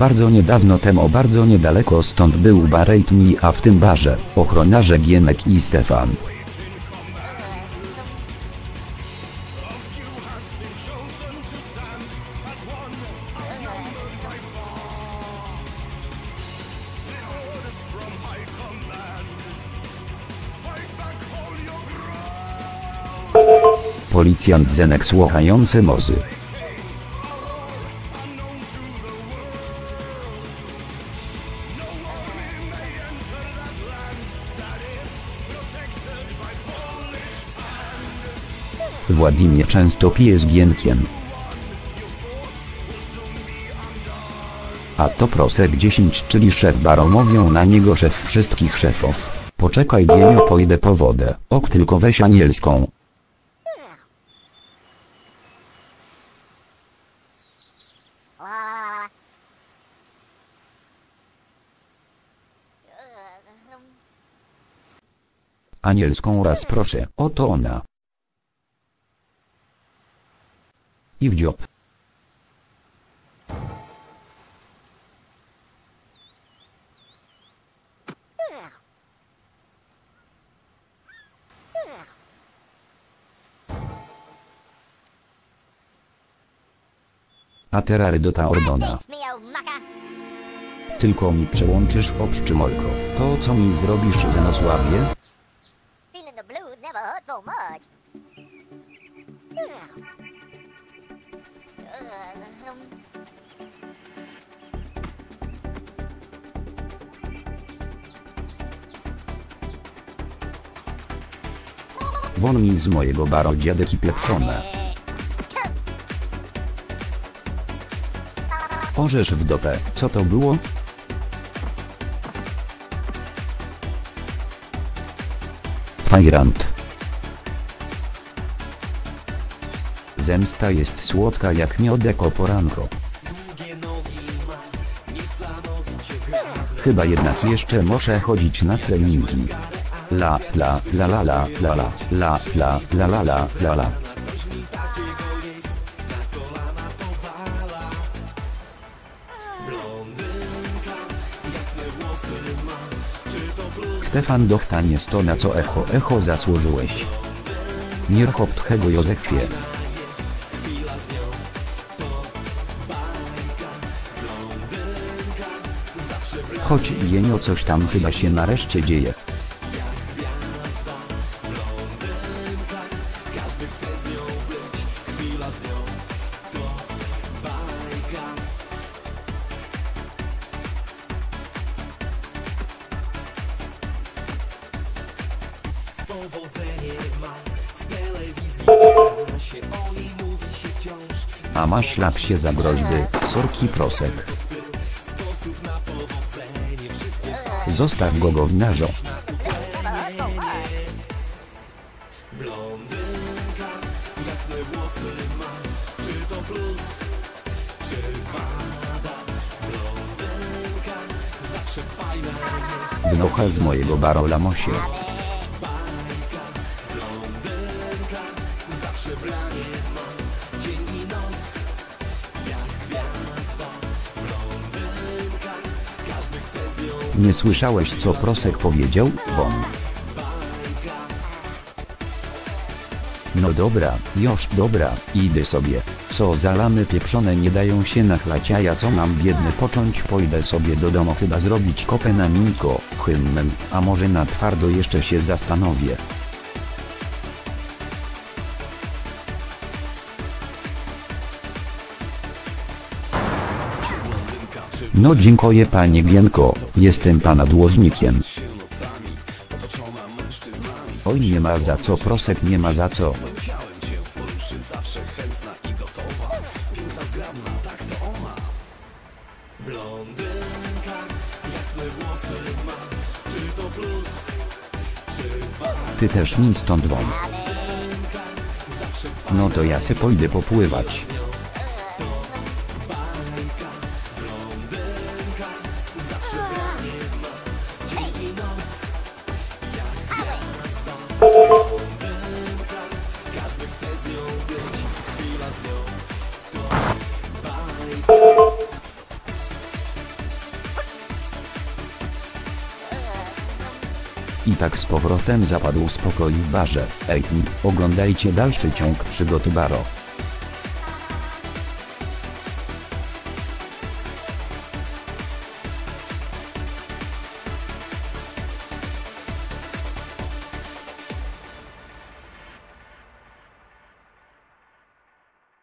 Bardzo niedawno temu bardzo niedaleko stąd był bar Me, a w tym barze ochroniarze Gienek i Stefan. Policjant Zenek słuchający mozy. Władimir często pije z Gienkiem. A to Prosek 10 czyli szef baru mówią na niego szef wszystkich szefów. Poczekaj Gienio pójdę po wodę. Ok tylko weź anielską. Anielską raz proszę, oto ona. I w dziób. A terary do ta ordona. Tylko mi przełączysz obszczymolko. To co mi zrobisz za nasławie? Feeling the blues never hurt so much. Won mi z mojego baro dziadek i pieprzone. Orzesz w dopę, co to było? Fajrant. Zemsta jest słodka jak miodek o poranko. Chyba jednak jeszcze muszę chodzić na treningi. La la la la la la la la la la la la la la Stefan Dochtan jest to na co echo echo zasłużyłeś. Nierchop tchego Józefie. Choć jenio coś tam chyba się nareszcie dzieje. A masz się za groźby, sorki prosek. Zostaw go gówniarzo. Gnocha z mojego barola mosie. Nie słyszałeś co Prosek powiedział, Won? No dobra, już dobra, idę sobie. Co za lamy pieprzone nie dają się nachlać a ja co mam biedny począć pójdę sobie do domu chyba zrobić kopę na minko, hymnem, a może na twardo jeszcze się zastanowię. No dziękuję panie Gienko, jestem pana dłużnikiem. Oj nie ma za co prosek nie ma za co. Ty też mi stąd won. No to ja se pójdę popływać. I tak z powrotem zapadł spokój w barze. Ej oglądajcie dalszy ciąg przygody Baro.